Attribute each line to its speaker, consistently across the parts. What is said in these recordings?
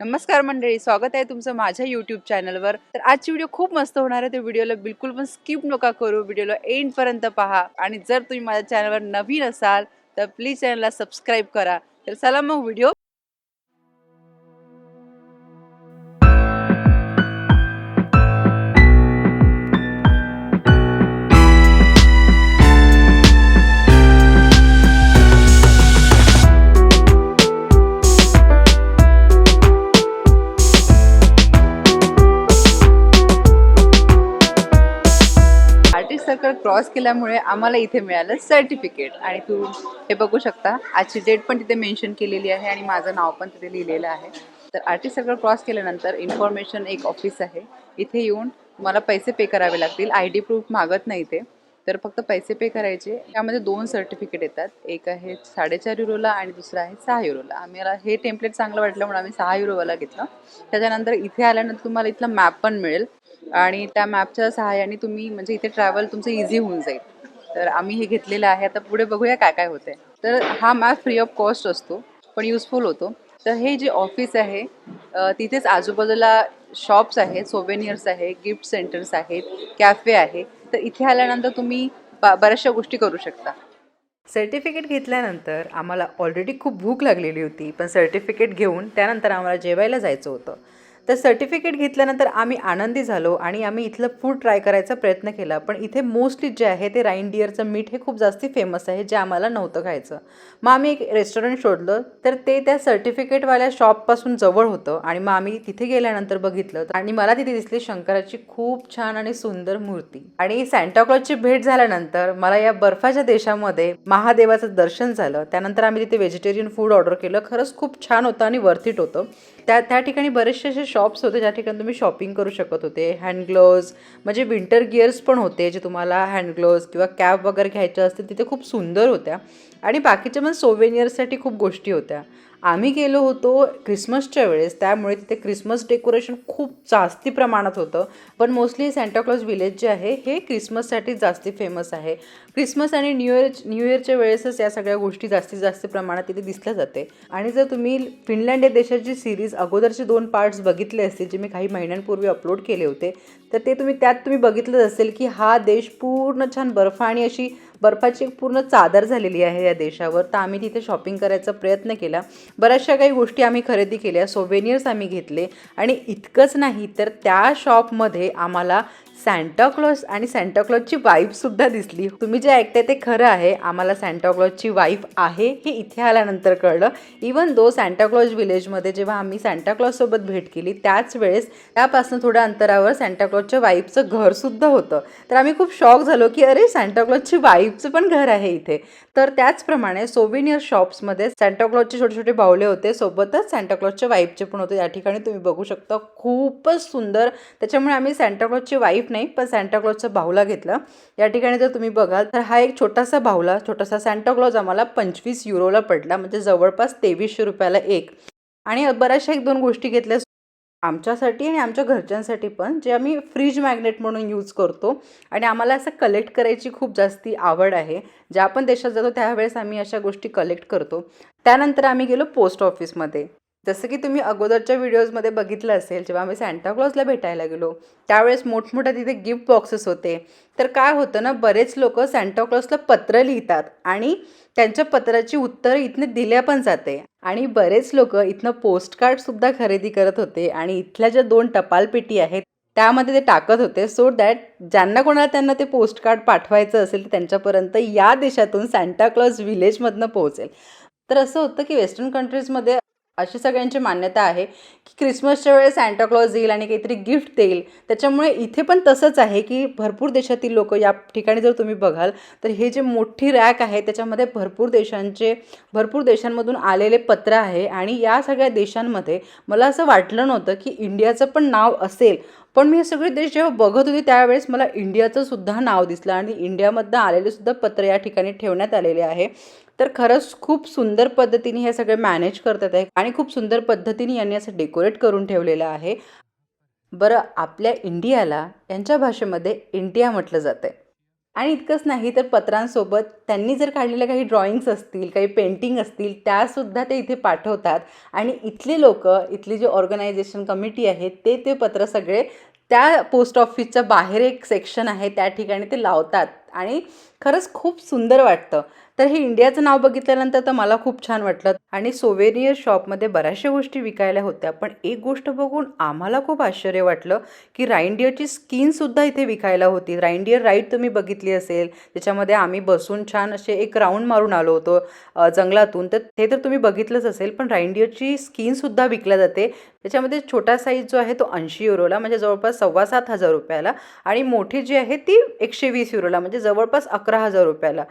Speaker 1: नमस्कार मंडळी स्वागत आहे तुमचं माझ्या यूट्यूब चॅनलवर तर आजची व्हिडिओ खूप मस्त होणार आहे. तर व्हिडिओला बिलकुल पण स्किप नका करू. व्हिडिओला एंड पर्यंत पहा. आणि जर तुम्ही माझ्या चॅनलवर नवीन असाल तर प्लीज चॅनलला सबस्क्राईब करा. तर चला मग व्हिडिओ आर्टिस्ट सर्कल क्रॉस केल्यामुळे आम्हाला इथे मिळालं सर्टिफिकेट आणि तू हे बघू शकता आजची डेट पण तिथे मेन्शन केलेली आहे आणि माझं नाव पण तिथे लिहिलेलं आहे. तर आर्टिस्ट सर्कल क्रॉस केल्यानंतर इन्फॉर्मेशन एक ऑफिस आहे. इथे येऊन तुम्हाला पैसे पे करावे लागतील. आय डी प्रूफ मागत नाही ते. तर फक्त पैसे पे करायचे. त्यामध्ये दोन सर्टिफिकेट येतात. एक आहे साडेचार युरोला आणि दुसरं आहे सहा युरोला. आम्हाला हे टेम्पलेट चांगलं वाटलं म्हणून आम्ही सहा युरोवाला घेतलं. त्याच्यानंतर इथे आल्यानंतर तुम्हाला इथला मॅप पण मिळेल. आणि त्या मॅपच्या सहाय्याने तुम्ही म्हणजे इथे ट्रॅव्हल तुमचं इझी होऊन जाईल. तर आम्ही हे घेतलेलं आहे. आता पुढे बघूया काय काय होतंय. तर हा मॅप फ्री ऑफ कॉस्ट असतो पण युजफुल होतो. तर हे जे ऑफिस आहे तिथेच आजूबाजूला शॉप्स आहेत सोवेनियर्स आहे गिफ्ट सेंटर्स आहेत कॅफे आहे. तर इथे आल्यानंतर तुम्ही ब- बऱ्याचशा गोष्टी करू शकता. सर्टिफिकेट घेतल्यानंतर आम्हाला ऑलरेडी खूप भूक लागलेली होती पण सर्टिफिकेट घेऊन त्यानंतर आम्हाला जेवायला जायचं होतं. तर सर्टिफिकेट घेतल्यानंतर आम्ही आनंदी झालो आणि आम्ही इथलं फूड ट्राय करायचा प्रयत्न केला. पण इथे मोस्टली जे आहे ते राईनडिअरचं मीठ हे खूप जास्ती फेमस आहे जे आम्हाला नव्हतं खायचं. मग आम्ही एक रेस्टॉरंट शोधलं तर ते त्या सर्टिफिकेटवाल्या शॉपपासून जवळ होतं आणि मग आम्ही तिथे गेल्यानंतर बघितलं आणि मला तिथे दिसली शंकराची खूप छान आणि सुंदर मूर्ती. आणि सँटाक्लॉजची भेट झाल्यानंतर मला या बर्फाच्या देशामध्ये महादेवाचं दर्शन झालं. त्यानंतर आम्ही तिथे व्हेजिटेरियन फूड ऑर्डर केलं. खरंच खूप छान होतं आणि वर्थ इट होतं. त्या त्या ठिकाणी बरेचसे असे शॉप्स होते ज्या ठिकाणी तुम्ही शॉपिंग करू शकत होते. हँड ग्लोव्ज म्हणजे विंटर गिअर्स पण होते जे तुम्हाला हँड ग्लोव्ज किंवा कॅप वगैरे घ्यायच्या असतील तिथे खूप सुंदर होत्या. आणि बाकीच्या पण सोवेनियर्ससाठी खूप गोष्टी होत्या. आम्ही गेलो होतो क्रिसमसच्या वेळेस त्यामुळे तिथे क्रिसमस डेकोरेशन खूप जास्ती प्रमाणात होतं. पण मोस्टली सँटाक्लॉज विलेज जे आहे हे क्रिसमससाठी जास्ती फेमस आहे. क्रिसमस आणि न्यू इयर न्यू इयरच्या वेळेसच या सगळ्या गोष्टी जास्तीत जास्त प्रमाणात तिथे दिसल्या जाते. आणि जर तुम्ही फिनलँड या देशाची सिरीज अगोदरचे दोन पार्ट्स बघितले असतील जे मी काही महिन्यांपूर्वी अपलोड केले होते तर ते तुम्ही त्यात तुम्ही बघितलंच असेल की हा देश पूर्ण छान बर्फ आणि अशी बर्फाची पूर्ण चादर झालेली आहे या देशावर. तर आम्ही तिथे शॉपिंग करायचा प्रयत्न केला. बऱ्याचशा काही गोष्टी आम्ही खरेदी केल्या सोवेनियर्स आम्ही घेतले. आणि इतकंच नाही तर त्या शॉपमध्ये आम्हाला सँटाक्लॉज आणि सँटाक्लॉजची वाईफसुद्धा दिसली. तुम्ही जे ऐकताय ते खरं आहे. आम्हाला सँटाक्लॉजची वाईफ आहे हे इथे आल्यानंतर कळलं. इवन दो सँटाक्लॉज विलेजमध्ये जेव्हा आम्ही सँटाक्लॉजसोबत भेट केली त्याच वेळेस त्यापासून थोड्या अंतरावर सँटाक्लॉजच्या वाईफचं घरसुद्धा होतं. तर आम्ही खूप शॉक झालो की अरे सँटाक्लॉजची वाईफ वाईफचं पण घर आहे इथे. तर त्याचप्रमाणे सोविनियर शॉप्समध्ये सँटाक्लॉजचे छोटे छोटे बावले होते. सोबतच सँटाक्लॉजच्या वाईफचे पण होते. या ठिकाणी तुम्ही बघू शकता खूपच सुंदर. त्याच्यामुळे आम्ही सँटाक्लॉजची वाईफ नाही पण सँटाक्लॉजचा बाहुला घेतला. या ठिकाणी जर तुम्ही बघाल तर हा एक छोटासा बाहुला छोटासा सँटाक्लॉज आम्हाला पंचवीस युरोला पडला. म्हणजे जवळपास तेवीसशे रुपयाला एक. आणि बऱ्याचशा एक दोन गोष्टी घेतल्या. आमच्यासाठी आणि आमच्या घरच्यांसाठी पण जे आम्ही फ्रीज मॅग्नेट म्हणून यूज करतो. आणि आम्हाला असं कलेक्ट करायची खूप जास्ती आवड आहे. ज्या पण देशात जातो त्यावेळेस आम्ही अशा गोष्टी कलेक्ट करतो. त्यानंतर आम्ही गेलो पोस्ट ऑफिसमध्ये. जसं की तुम्ही अगोदरच्या व्हिडिओजमध्ये बघितलं असेल जेव्हा आम्ही सँटाक्लॉजला भेटायला गेलो त्यावेळेस मोठमोठ्या तिथे गिफ्ट बॉक्सेस होते. तर काय होतं ना बरेच लोक सँटाक्लॉजला पत्र लिहितात आणि त्यांच्या पत्राची उत्तरं इथनं दिल्या पण जाते. आणि बरेच लोक इथनं पोस्टकार्डसुद्धा खरेदी करत होते आणि इथल्या ज्या दोन टपालपेटी आहेत त्यामध्ये ते टाकत होते. सो दॅट ज्यांना कोणाला त्यांना ते पोस्टकार्ड पाठवायचं असेल तर त्यांच्यापर्यंत या देशातून सँटाक्लॉज विलेजमधनं पोहोचेल. तर असं होतं की वेस्टर्न कंट्रीजमध्ये अशी सगळ्यांची मान्यता आहे की क्रिसमसच्या वेळेस सँटाक्लॉज येईल आणि काहीतरी गिफ्ट देईल. त्याच्यामुळे इथे पण तसंच आहे की भरपूर देशातील लोक या ठिकाणी जर तुम्ही बघाल तर हे जे मोठी रॅक आहे त्याच्यामध्ये भरपूर देशांचे भरपूर देशांमधून आलेले पत्र आहे आणि या सगळ्या देशांमध्ये मला असं वाटलं नव्हतं की इंडियाचं पण नाव असेल. पण मी हे सगळे देश जेव्हा बघत होते त्यावेळेस मला इंडियाचं सुद्धा नाव दिसलं आणि इंडियामधनं आलेले सुद्धा पत्र या ठिकाणी ठेवण्यात आलेले आहे. तर खरंच खूप सुंदर पद्धतीने हे सगळे मॅनेज करतात आहे आणि खूप सुंदर पद्धतीने यांनी असं डेकोरेट करून ठेवलेलं आहे. बरं आपल्या इंडियाला यांच्या भाषेमध्ये इंडिया म्हटलं जातं आहे आणि इतकंच नाही तर पत्रांसोबत त्यांनी जर काढलेल्या काही ड्रॉइंग्स असतील काही पेंटिंग असतील त्यासुद्धा ते इथे पाठवतात. आणि इथले लोक इथली जी ऑर्गनायझेशन कमिटी आहे ते ते पत्र सगळे त्या पोस्ट ऑफिसच्या बाहेर एक सेक्शन आहे त्या ठिकाणी ते लावतात. आणि खरंच खूप सुंदर वाटतं. तर हे इंडियाचं नाव बघितल्यानंतर तर मला खूप छान वाटलं. आणि सोवेनियर शॉपमध्ये बऱ्याचशा गोष्टी विकायला होत्या. पण एक गोष्ट बघून आम्हाला खूप आश्चर्य वाटलं की राईंडियरची स्किनसुद्धा इथे विकायला होती. राईंडियर राईड तुम्ही बघितली असेल त्याच्यामध्ये आम्ही बसून छान असे एक राऊंड मारून आलो होतो जंगलातून. तर ते तर तुम्ही बघितलंच असेल पण राईंडियरची स्किनसुद्धा विकल्या जाते. त्याच्यामध्ये छोटा साईज जो आहे तो ऐंशी युरोला म्हणजे जवळपास सव्वा सात हजार रुपयाला. आणि मोठी जी आहे ती एकशे वीस युरोला म्हणजे जवळपास अकरा हजार रुपयाला.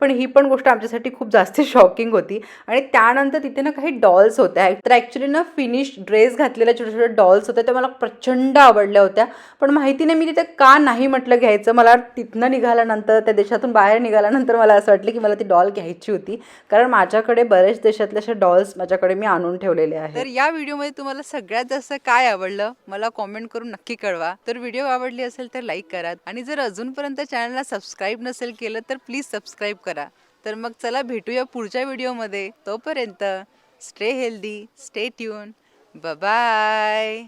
Speaker 1: पण ही पण गोष्ट आमच्यासाठी खूप जास्त शॉकिंग होती. आणि त्यानंतर तिथे ना काही डॉल्स होत्या. तर ॲक्च्युली ना फिनिश ड्रेस घातलेल्या छोट्या छोट्या डॉल्स होत्या. त्या मला प्रचंड आवडल्या होत्या. पण माहिती नाही मी तिथे का नाही म्हटलं घ्यायचं. मला तिथनं निघाल्यानंतर त्या देशातून बाहेर निघाल्यानंतर मला असं वाटलं की मला ती डॉल घ्यायची होती. कारण माझ्याकडे बरेच देशातल्या अशा डॉल्स माझ्याकडे मी आणून ठेवलेले आहेत. तर या व्हिडिओमध्ये तुम्हाला सगळ्यात जास्त काय आवडलं? मला कॉमेंट करून नक्की कळवा. तर व्हिडिओ आवडली असेल तर लाईक करा. आणि जर अजूनपर्यंत चॅनलला सबस्क्राईब नसेल केलं तर प्लीज सबस्क्राईब करा. तर मग चला भेटूया पुढच्या व्हिडिओमध्ये. तोपर्यंत stay healthy stay tuned. Bye